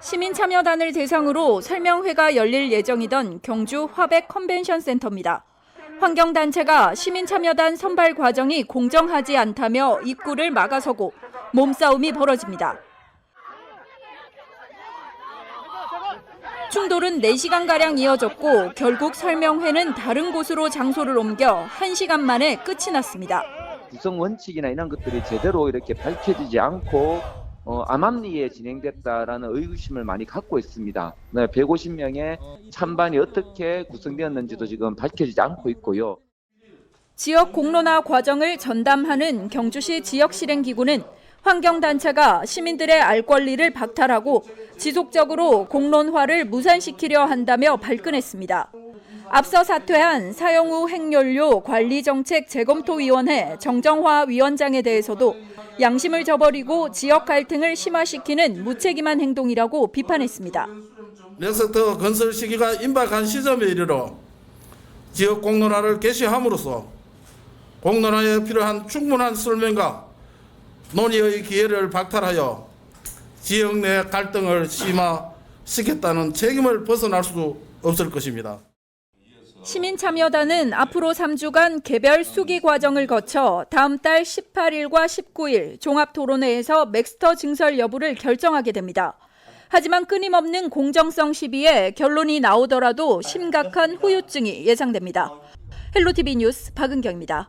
시민참여단을 대상으로 설명회가 열릴 예정이던 경주 화백 컨벤션 센터입니다. 환경단체가 시민참여단 선발 과정이 공정하지 않다며 입구를 막아서고 몸싸움이 벌어집니다. 충돌은 4시간가량 이어졌고 결국 설명회는 다른 곳으로 장소를 옮겨 1시간 만에 끝이 났습니다. 구성 원칙이나 이런 것들이 제대로 이렇게 밝혀지지 않고 어, 암암리에 진행됐다라는 의구심을 많이 갖고 있습니다. 네, 150명의 찬반이 어떻게 구성되었는지도 지금 밝혀지지 않고 있고요. 지역 공론화 과정을 전담하는 경주시 지역실행기구는 환경단체가 시민들의 알 권리를 박탈하고 지속적으로 공론화를 무산시키려 한다며 발끈했습니다. 앞서 사퇴한 사용후 핵연료 관리정책 재검토위원회 정정화 위원장에 대해서도 양심을 저버리고 지역 갈등을 심화시키는 무책임한 행동이라고 비판했습니다. 넥스트 건설 시기가 임박한 시점에 이르러 지역 공론화를 개시함으로써 공론화에 필요한 충분한 설명과 논의의 기회를 박탈하여 지역 내 갈등을 심화시켰다는 책임을 벗어날 수 없을 것입니다. 시민참여단은 앞으로 3주간 개별 수기 과정을 거쳐 다음 달 18일과 19일 종합토론회에서 맥스터 증설 여부를 결정하게 됩니다. 하지만 끊임없는 공정성 시비에 결론이 나오더라도 심각한 후유증이 예상됩니다. 헬로티비 뉴스 박은경입니다.